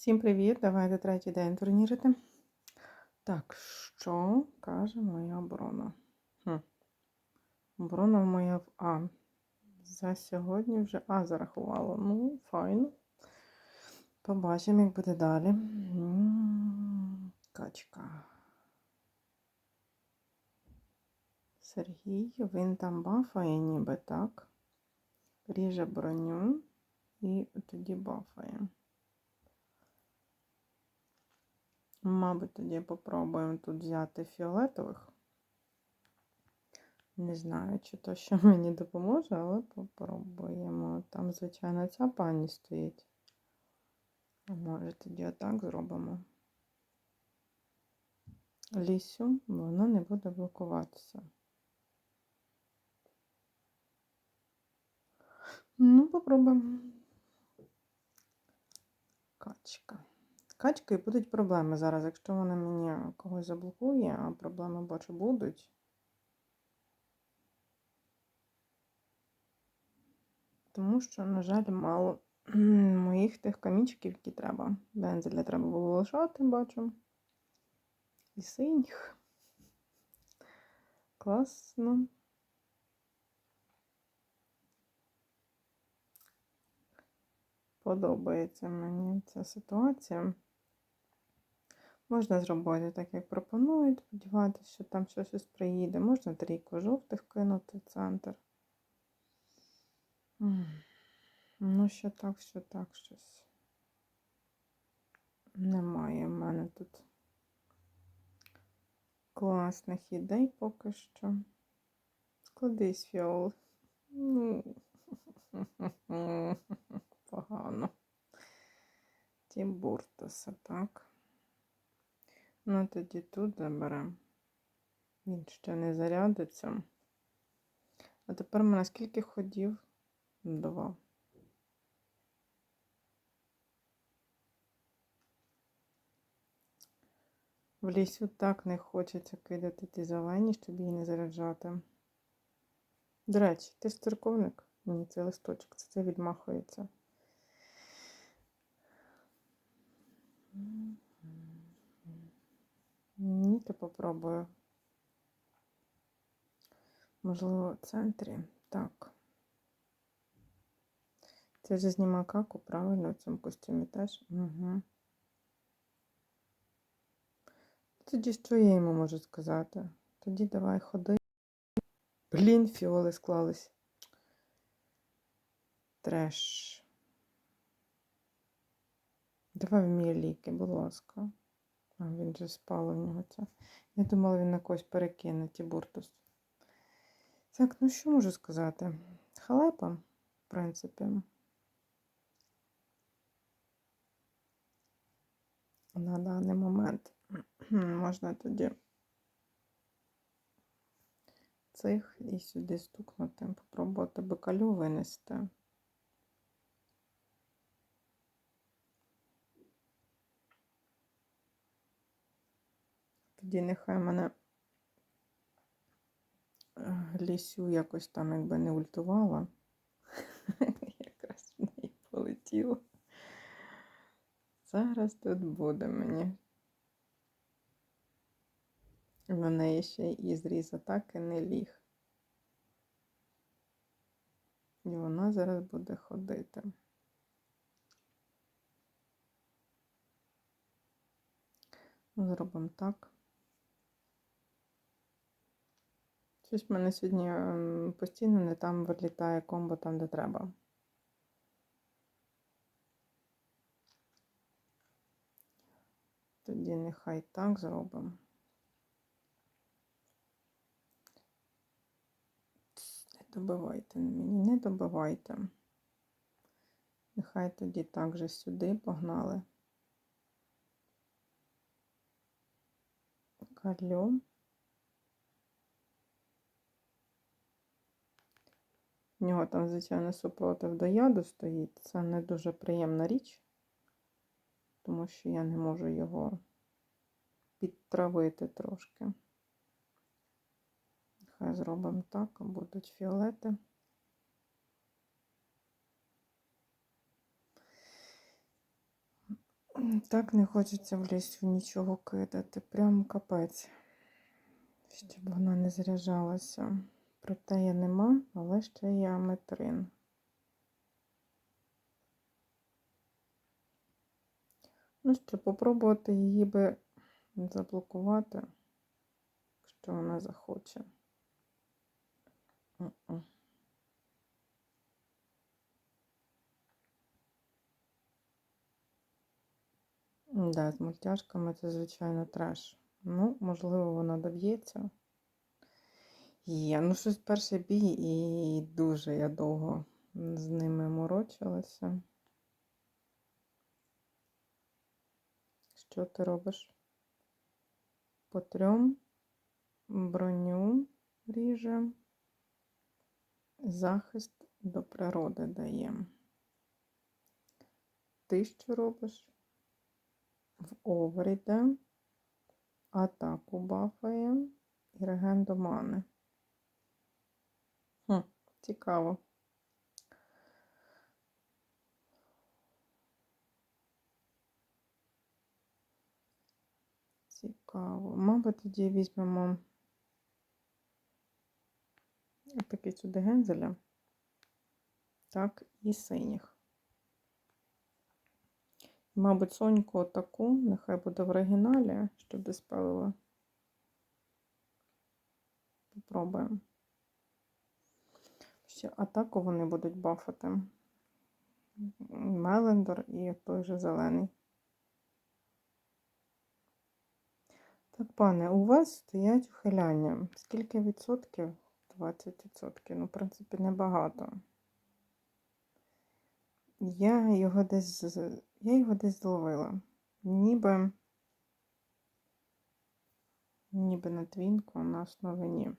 Всім привіт! Давайте третій день турнірити. Так, що каже моя оборона? Хм. Оборона моя в А. За сьогодні вже А зарахувала. Ну, файно. Побачимо, як буде далі. Качка. Сергій, він там бафає ніби, так? Ріже броню і тоді бафає. Мабуть, тоді попробуємо тут взяти фіолетових. Не знаю, чи то ще мені допоможе, але попробуємо. Там, звичайно, ця пані стоїть. Може тоді отак зробимо. Лісю, вона не буде блокуватися. Ну, попробуємо. Качка. Качкою будуть проблеми зараз. Якщо вона мені когось заблокує, а проблеми бачу будуть. Тому що, на жаль, мало моїх тих камінчиків, які треба. Бензеля треба було лишати, бачу. І синіх. Класно. Подобається мені ця ситуація. Можна зробити так, як пропонують, сподіватися, що там щось приїде. Можна трійку жовтих кинути в центр. Ну, що так, що так, щось. Немає в мене тут класних ідей поки що. Складись, фіол. Ну, погано. Тімбуртаса, так. Ну, тоді тут заберемо. Він ще не зарядиться. А тепер мене скільки ходів? Два. В лісу так не хочеться кидати ті зелені, щоб її не заряджати. До речі, ти ж церковник? Ні, це листочок, це, це відмахується. Ні, то попробую. Можливо, в центрі. Так. Це вже знімає каку, правильно, в цьому костюмі теж. Угу. Тоді що я йому можу сказати? Тоді давай ходи. Блін, фіоли склались. Треш. Давай вміє ліки, будь ласка. А, він же спав у нього це. Я думала, він на когось перекине ті буртус. Так, ну що можу сказати? Халепа, в принципі. На даний момент можна тоді цих і сюди стукнути, попробувати бикалю винести. Тоді нехай мене е, лісю якось там якби не ультувала. Якраз в неї полетіло. Зараз тут буде мені. В неї ще і зріз атаки не ліг. І вона зараз буде ходити. Зробимо так. Щось в мене сьогодні ем, постійно не там вилітає комбо там, де треба. Тоді нехай так зробимо. Не добивайте мені, не добивайте. Нехай тоді так же сюди погнали. Кальом. У нього там, звичайно, супротив до яду стоїть. Це не дуже приємна річ, тому що я не можу його підтравити трошки. Хай зробимо так, будуть фіолети. Так не хочеться в лісу нічого кидати. Прям капець. Щоб вона не заряджалася. Проте нема, але ще є аметрин. Ну що, попробувати її би заблокувати, якщо вона захоче. Да, з мультяшками це, звичайно, треш. Ну, можливо, вона доб'ється. Є, ну щось перший бій, і дуже я довго з ними морочилася. Що ти робиш? По трьом броню ріже, захист до природи даємо. Ти що робиш? В Овріде атаку бафає і реген до мани. Хм, цікаво. Цікаво. Мабуть, тоді візьмемо такий сюди гензеля. Так, і синіх. Мабуть, соньку таку, нехай буде в оригіналі, щоб диспелила. Попробуємо. Ще атаку вони будуть бафати. Мелендор і той же зелений. Так, пане, у вас стоять ухиляння. Скільки відсотків? 20 відсотків. Ну, в принципі, небагато. Я його десь я його десь зловила. Ніби ніби на твінку на основі ні.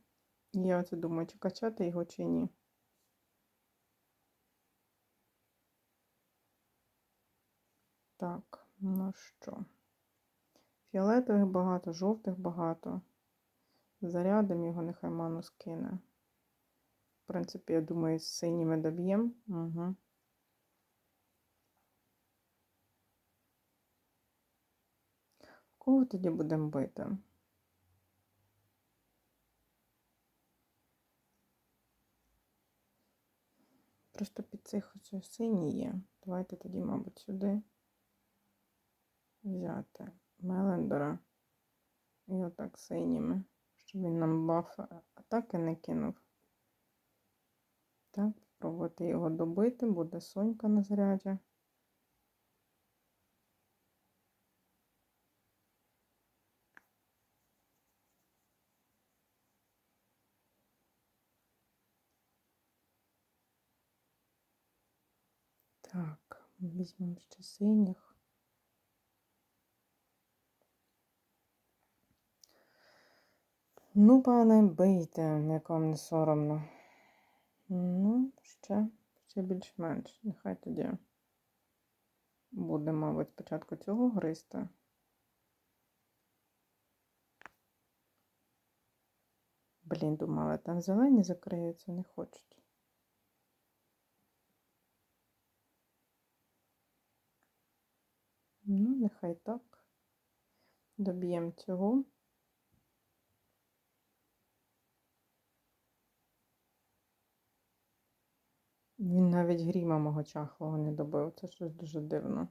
Я оце думаю, чи качати його, чи ні. Так, ну що? Фіолетових багато, жовтих багато. Зарядом його нехай ману скине. В принципі, я думаю, з синіми доб'ємо. Угу. Кого тоді будемо бити? Просто під цих ось синій є. Давайте тоді, мабуть, сюди взяти Мелендора і отак синіми, щоб він нам баф атаки не кинув. Так, спробувати його добити, буде сонька на заряді. Так, візьмемо ще синіх. Ну, пане, бийте, як вам не соромно. Ну, ще, ще більш-менш. Нехай тоді буде, мабуть, спочатку цього гристи. Блін, думала, там зелені закриються, не хочуть. Ну, нехай так. Доб'ємо цього. Він навіть гріма мого чахлого не добив. Це щось дуже дивно.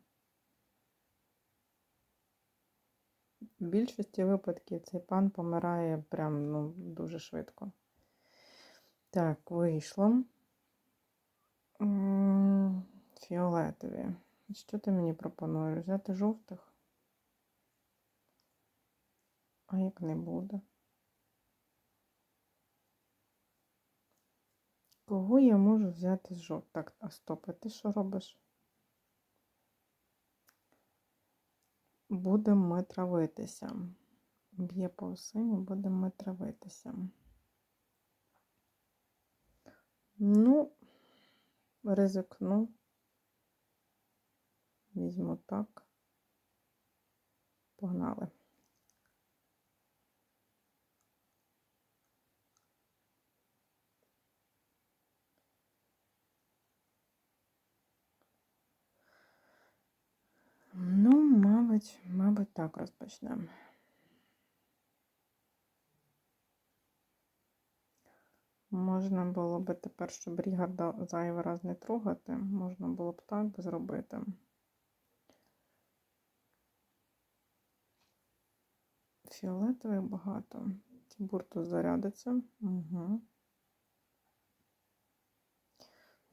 В більшості випадків цей пан помирає прям ну, дуже швидко. Так, вийшло. Фіолетові. Що ти мені пропонуєш? Взяти жовтих? А як не буде? Кого я можу взяти з жовтих? Так, а стоп, а ти що робиш? Будемо ми травитися. Б'є по осині, будемо ми травитися. Ну, ризикну. Візьму так. Погнали. Ну, мабуть, мабуть, так розпочнемо. Можна було би тепер, щоб Рігарда зайвий раз не трогати, можна було б так би зробити. Фіолетових багато. Тібур тут зарядиться. Угу.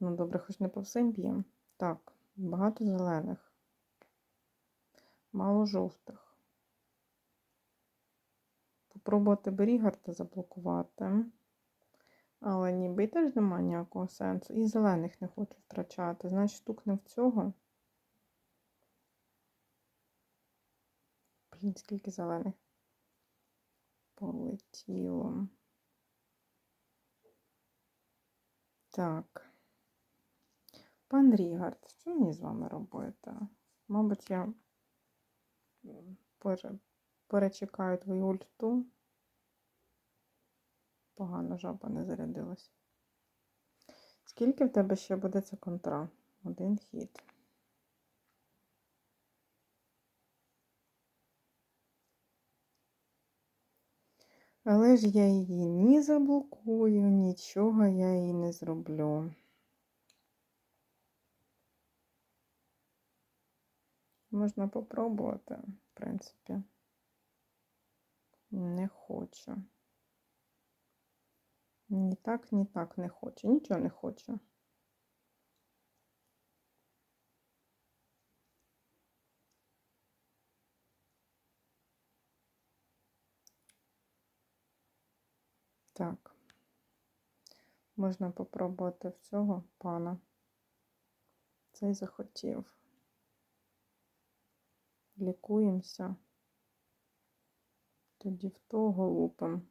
Ну, добре, хоч не по всім б'ємо. Так, багато зелених. Мало жовтих. Попробувати Берігарда заблокувати. Але ніби теж немає ніякого сенсу. І зелених не хочу втрачати. Значить, стукне в цього. Блін, скільки зелених полетіло. Так. Пан Рігард, що мені з вами робити? Мабуть, я перечекаю твою ульту. Погано жаба не зарядилась. Скільки в тебе ще буде ця контра? Один хід. Але ж я її ні заблокую, нічого я їй не зроблю. Можна попробувати, в принципі. Не хочу. Ні так, ні так не хочу. Нічого не хочу. Так. Можна попробувати в цього пана. Цей захотів. Лікуємося. Тоді в того лупимо.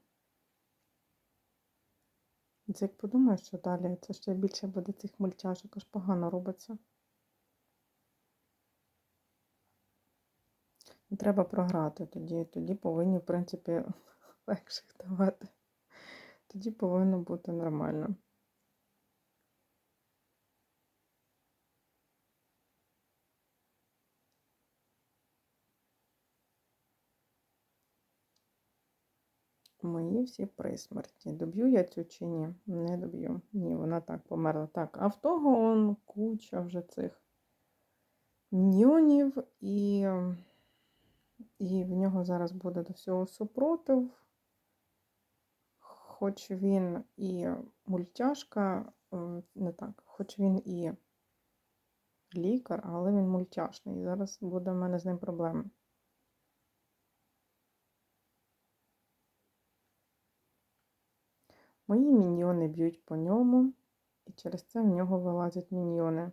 Це як подумаєш, що далі це ще більше буде цих мультяшок, аж погано робиться. Не треба програти тоді. Тоді повинні, в принципі, легше давати. Тоді повинно бути нормально. Мої всі при смерті. Доб'ю я цю чи ні? Не доб'ю. Ні, вона так померла. Так, а в того он куча вже цих міньйонів, і, і в нього зараз буде до всього супротив. Хоч він і мультяшка, е, не так, хоч він і лікар, але він мультяшний. І зараз буде в мене з ним проблеми. Мої міньйони б'ють по ньому, і через це в нього вилазять міньйони.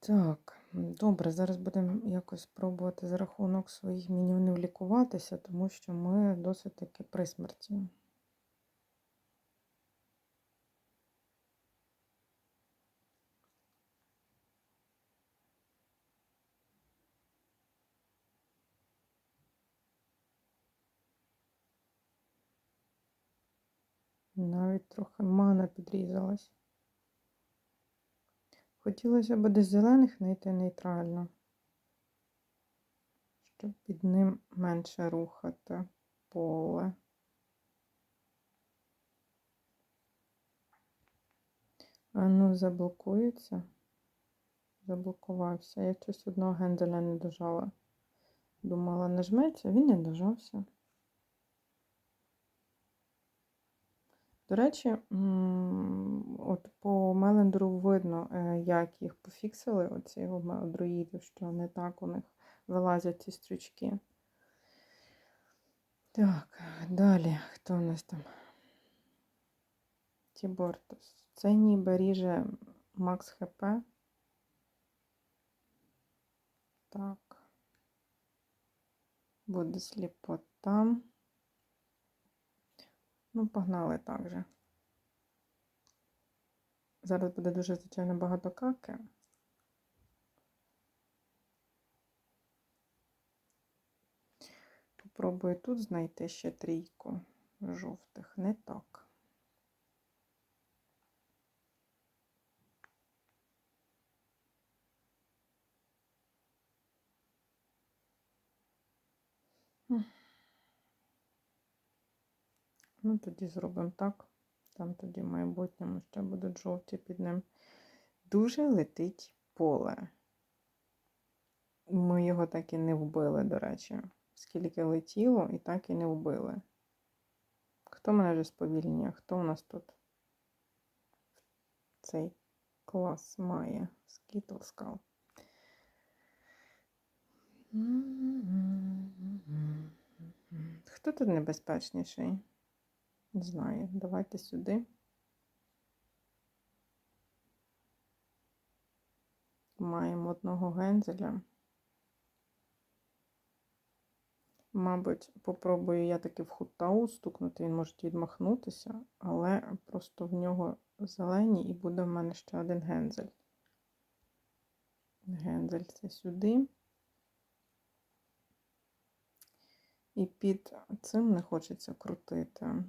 Так, добре, зараз будемо якось пробувати за рахунок своїх міньйонів лікуватися, тому що ми досить таки при смерті. Навіть трохи мана підрізалась. Хотілося б десь зелених знайти нейтрально, щоб під ним менше рухати поле. А ну, заблокується. Заблокувався. Я щось одного генделя не дожала. Думала, нажметься, він не дожався. До речі, от по Мелендеру видно, е, як їх пофіксили, оці друїдів, що не так у них вилазять ці стрічки. Так, далі, хто у нас там? Тібортус. Це ніби ріже Макс ХП. Так. Буде сліпота. Ну, погнали так же. Зараз буде дуже, звичайно, багато каки. Попробую тут знайти ще трійку жовтих. Не так. Ну, тоді зробимо так. Там тоді в майбутньому ще будуть жовті під ним. Дуже летить поле. Ми його так і не вбили, до речі. Скільки летіло, і так і не вбили. Хто мене вже сповільнює? Хто у нас тут? Цей клас має Скітл скал. Хто тут небезпечніший? Не знаю. Давайте сюди. Маємо одного гензеля. Мабуть, попробую я таки в хутау стукнути, він може відмахнутися, але просто в нього зелені і буде в мене ще один гензель. Гензель це сюди. І під цим не хочеться крутити.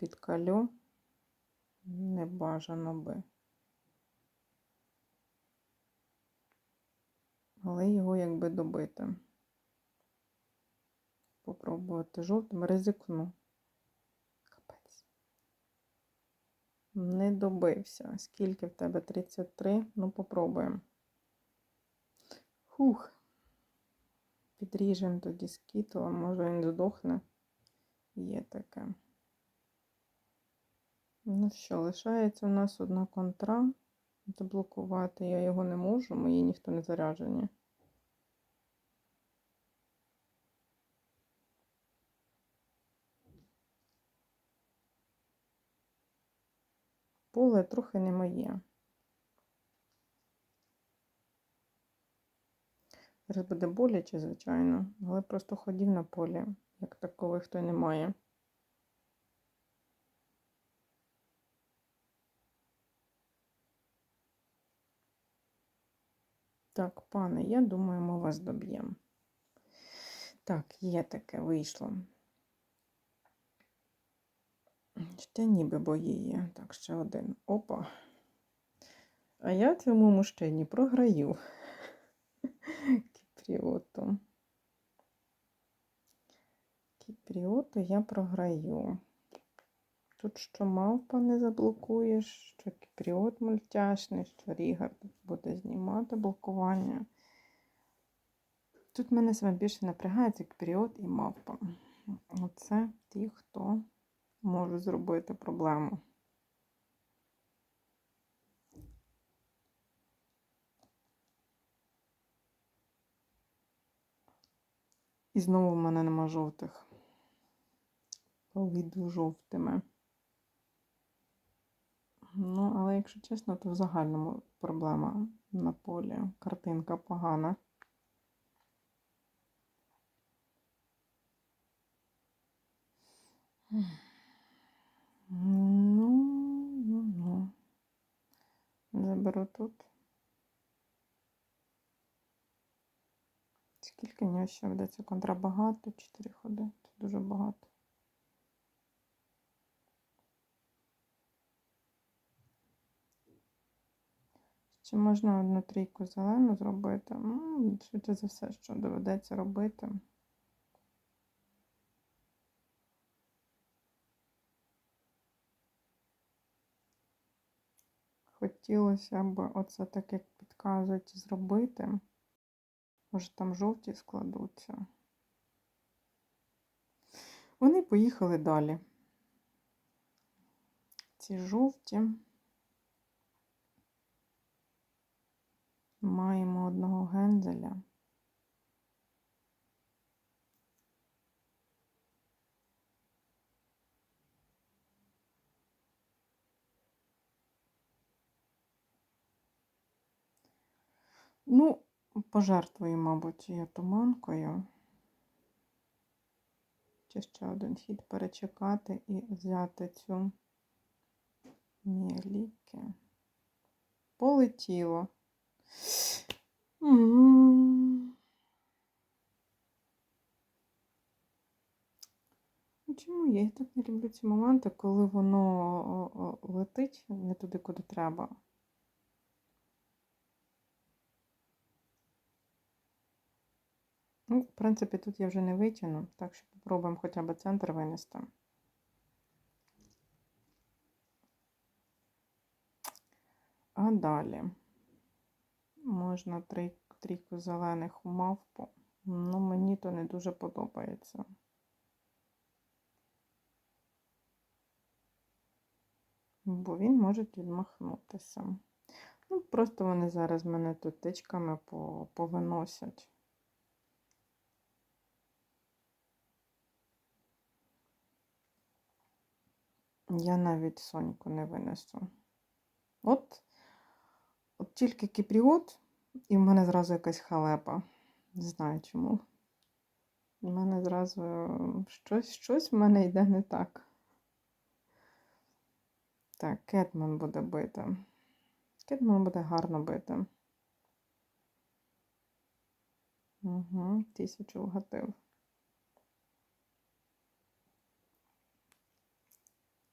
Під калю не бажано би. Але його якби добити. Попробувати жовтим, ризикну. Капець. Не добився. Скільки в тебе? 33? Ну, попробуємо. Хух. Підріжемо тоді скітла, може він здохне. Є таке. Ну що, лишається у нас одна контра. Заблокувати я його не можу, мої ніхто не заряджені. Поле трохи не моє. Зараз буде боляче, звичайно, але просто ходів на полі, як такових то немає. Так, пане, я думаю, ми вас доб'ємо. Так, є таке вийшло. Ще ніби бої є. Так, ще один. Опа. А я цьому мужчині програю. Кіпріоту. Кіпріоту я програю. Тут що мавпа не заблокуєш, що кіпріот мультяшний, що Рігар буде знімати блокування. Тут мене саме більше напрягає це кіпріот і мавпа. Оце ті, хто може зробити проблему. І знову в мене нема жовтих. Повіду жовтими. Ну, але, якщо чесно, то в загальному проблема на полі. Картинка погана. Ну, ну, ну. Заберу тут. Скільки нього ще ведеться контра багато? 4 ходи. Це дуже багато. Чи можна одну трійку зелену зробити? Ну, швидше за все, що доведеться робити. Хотілося б оце так, як підказують, зробити. Може, там жовті складуться. Вони поїхали далі. Ці жовті. Маємо одного гензеля. Ну, пожертвую, мабуть, я туманкою. Чи ще один хід перечекати і взяти цю міліки. Полетіло. Чому я? Так не люблю ці моменти, коли воно летить не туди, куди треба. Ну, в принципі, тут я вже не витягну, так що попробуємо хоча б центр винести. А далі можна трійку зелених у мавпу. Ну, мені то не дуже подобається. Бо він може відмахнутися. Ну, просто вони зараз мене тут тичками повиносять. Я навіть Соньку не винесу. От, от тільки кіпріот, і в мене зразу якась халепа. Не знаю чому. У мене зразу е, щось, щось в мене йде не так. Так, Кетман буде бити. Кетман буде гарно бити. Угу, тисячу вгатив.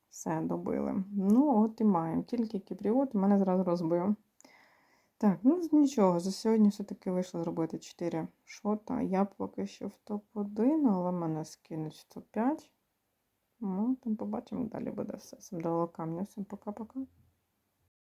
Все, добили. Ну, от і маємо. Тільки кіпріот мене зразу розбив. Так, ну нічого, за сьогодні все-таки вийшло зробити 4 шота. Я поки що в топ-1, але мене скинуть в топ-5. Ну, там побачимо, далі буде все. Всім до камня. Всім пока-пока.